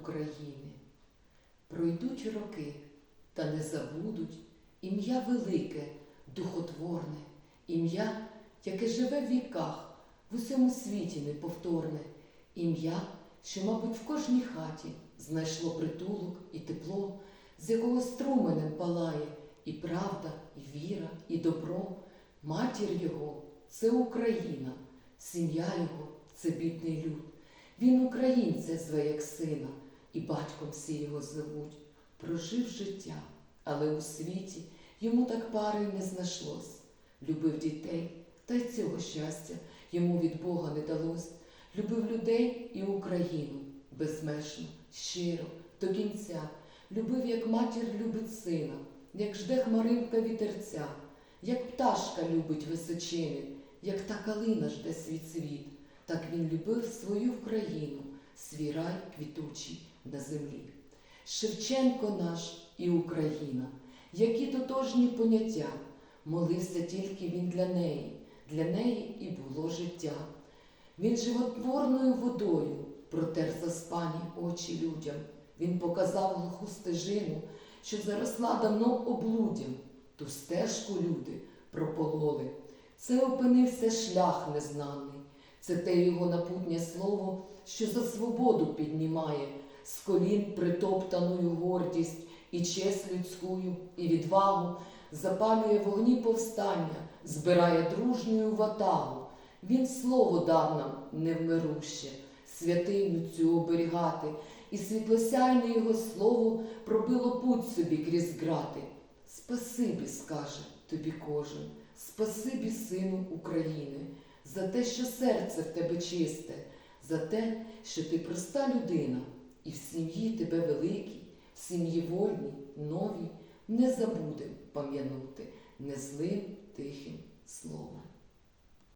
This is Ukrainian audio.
України. Пройдуть роки, та не забудуть ім'я велике, духотворне, ім'я, яке живе в віках, в усьому світі неповторне, ім'я, що, мабуть, в кожній хаті знайшло притулок і тепло, з якого струменем палає і правда, і віра, і добро. Матір його це Україна, сім'я його це бідний люд. Він українця зве як сина, і батьком всі його звуть. Прожив життя, але у світі йому так пари не знайшлось. Любив дітей, та й цього щастя йому від Бога не далось. Любив людей і Україну безмежно, щиро, до кінця. Любив, як матір любить сина, як жде хмаринка вітерця, як пташка любить височини, як та калина жде свій цвіт. Так він любив свою Україну, свій рай квітучий на землі. Шевченко наш і Україна, які тотожні поняття, молився тільки він для неї, для неї і було життя. Він животворною водою протер заспані очі людям. Він показав глуху стежину, що заросла давно облудям. Ту стежку люди пропололи. Це опинився шлях незнаний. Це те його напутнє слово, що за свободу піднімає з колін притоптаную гордість і честь людськую, і відвагу, запалює вогні повстання, збирає дружньою ватагу. Він слово дав нам невмируще, святиню цю оберігати, і світлосяйне його слово пробило путь собі крізь грати. Спасибі, скаже тобі кожен, спасибі, сину України, за те, що серце в тебе чисте, за те, що ти проста людина, і в сім'ї тебе великій, в сім'ї вольній, новій, не забудем пам'янути незлим тихим словом.